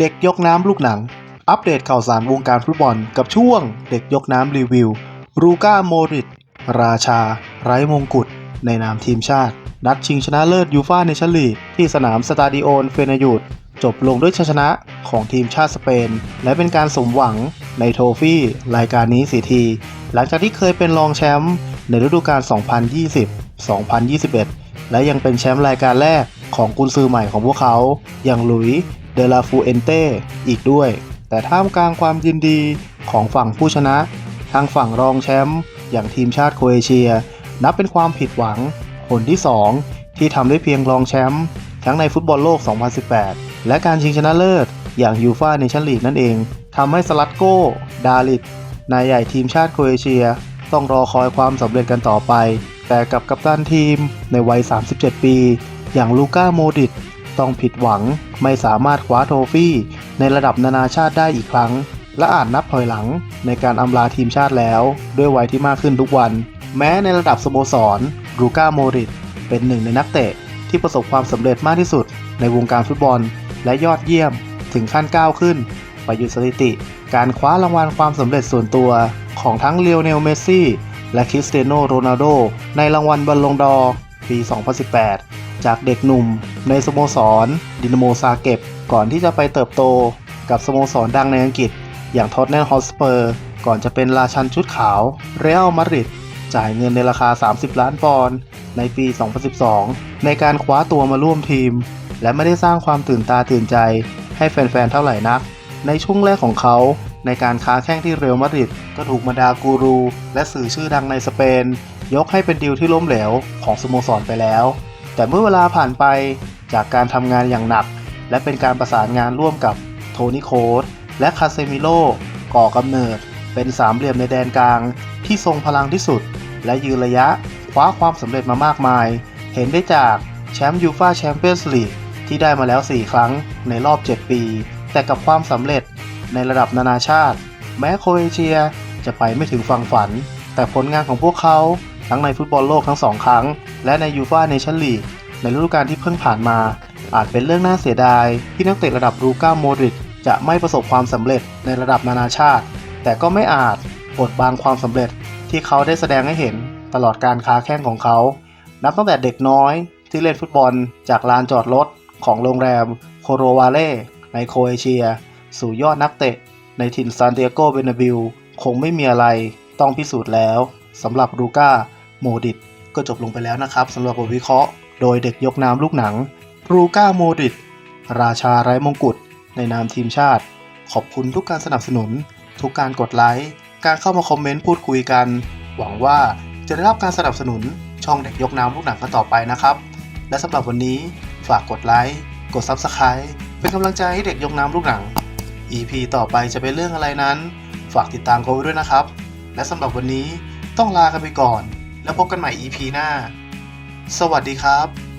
เด็กยกน้ำลูกหนัง อัปเดตข่าวสารวงการฟุตบอลกับช่วงเด็กยกน้ำรีวิว รูก้าโมริตราชา ไร้มงกุฎในนามทีมชาติ นัดชิงชนะเลิศยูฟ่าเนชั่นลีกที่สนามสตาดิโอนเฟเนยูดจบลงด้วยชัยชนะของทีมชาติสเปน และเป็นการสมหวังในโทฟี่รายการนี้สีที หลังจากที่เคยเป็นรองแชมป์ในฤดูกาล 2020-2021 และยังเป็นแชมป์รายการแรกของกุนซือใหม่ของพวกเขา อย่างหลุยส์ เดลาฟูเอนเตอีกด้วย แต่ท่ามกลางความยินดีของฝั่งผู้ชนะ ทางฝั่งรองแชมป์อย่างทีมชาติโคเอเชีย นับเป็นความผิดหวังผลที่ 2 ที่ทำได้เพียงรองแชมป์ทั้งในฟุตบอลโลก 2018 และการชิงชนะเลิศ อย่างยูฟ่าเนชั่นลีกนั่นเองทำให้สลัดโก้ดาลิดนายใหญ่ทีมชาติโครเอเชีย ต้องรอคอยความสำเร็จกันต่อไป แต่กับกัปตันทีมในวัย 37 ปี อย่างลูก้าโมดิต ต้องผิดหวังไม่สามารถคว้าโทฟี่ ในระดับนานาชาติได้อีกครั้ง และอาจนับถอยหลังในการอำลาทีมชาติแล้ว ด้วยวัยที่มากขึ้นทุกวัน แม้ในระดับสโมสรลูก้าโมริตเป็นหนึ่งในนักเตะที่ประสบความสำเร็จมากที่สุด ในวงการฟุตบอล และยอดเยี่ยม ถึงขั้นก้าวขึ้น ไปหยุดสถิติ การคว้ารางวัลความสำเร็จส่วนตัว ของทั้งเล o เนลเมสซี่และคริสเตียโนโรนัลโดในรางวัลบอลลงดอร์ปี 2018 จากเด็กหนุ่มในสโมสรดินโมซาเก็บ ก่อนที่จะไปเติบโตกับสโมสรดังในอังกฤษ อย่างท็อตแนมฮอสเปอร์ ก่อนจะเป็นราชันชุดขาวเรอัลมาดริดจ่ายเงินในราคา 30 ล้านปอนด์ในปี 2012 ในการคว้าตัวมาร่วมทีม และไม่ได้สร้างความตื่นตาตื่นใจให้แฟนๆ เท่าไหร่นัก ในช่วงแรกของเขาในการค้าแข้งที่เรอัลมาดริดก็ถูกบรรดากูรู และสื่อชื่อดังในสเปน ยกให้เป็นดีลที่ล้มเหลวของสโมสรไปแล้ว แต่เมื่อเวลาผ่านไปจากการทำงานอย่างหนัก และเป็นการประสานงานร่วมกับโทนี่โคสและคาเซมิโลก่อกำเนิด เป็นสามเหลี่ยมในแดนกลางที่ทรงพลังที่สุด และยืนระยะคว้าความสำเร็จมามากมาย เห็นได้จากแชมป์ยูฟาแชมเปี้ยนส์ลีกที่ได้มาแล้ว 4 ครั้งในรอบ 7 ปี แต่กับความสำเร็จในระดับนานาชาติ แม้โคเอเชียจะไปไม่ถึงฝั่งฝัน แต่ผลงานของพวกเขา ทั้งในฟุตบอลโลกทั้งสองครั้ง และในยูฟ่าเนชั่นลีกในฤดูกาลที่เพิ่งผ่านมา อาจเป็นเรื่องน่าเสียดาย ที่นักเตะระดับรูก้าโมดริกจะไม่ประสบความสำเร็จในระดับนานาชาติ แต่ก็ไม่อาจบดบังความสำเร็จที่เขาได้แสดงให้เห็นตลอดการค้าแข้งของเขา นับตั้งแต่เด็กน้อยที่เล่นฟุตบอลจากลานจอดรถของโรงแรมโคโรวาเล่ในโครเอเชีย สู่ยอดนักเตะ ในถิ่นซานเตียโกเบนาบิลคงไม่มีอะไรต้องพิสูจน์แล้วสำหรับลูก้า โมดิตก็จบลงไปแล้วนะครับสำหรับบทวิเคราะห์ โดยเด็กยกน้ำลูกหนังลูก้าโมดิตราชาไร้มงกุฎในนามทีมชาติ ขอบคุณทุกการสนับสนุน ทุกการกดไลค์ การเข้ามาคอมเมนต์พูดคุยกัน หวังว่าจะได้รับการสนับสนุนช่องเด็กยกน้ำลูกหนังกันต่อไปนะครับ และสำหรับวันนี้ฝากกดไลค์กด Subscribe เป็นกำลังใจให้เด็กยกน้ำลูกหนัง EP ต่อไปจะเป็นเรื่องอะไรนั้น ฝากติดตามเขาไว้ด้วยนะครับ และสำหรับวันนี้ต้องลากันไปก่อน แล้วพบกันใหม่ EP หน้า สวัสดีครับ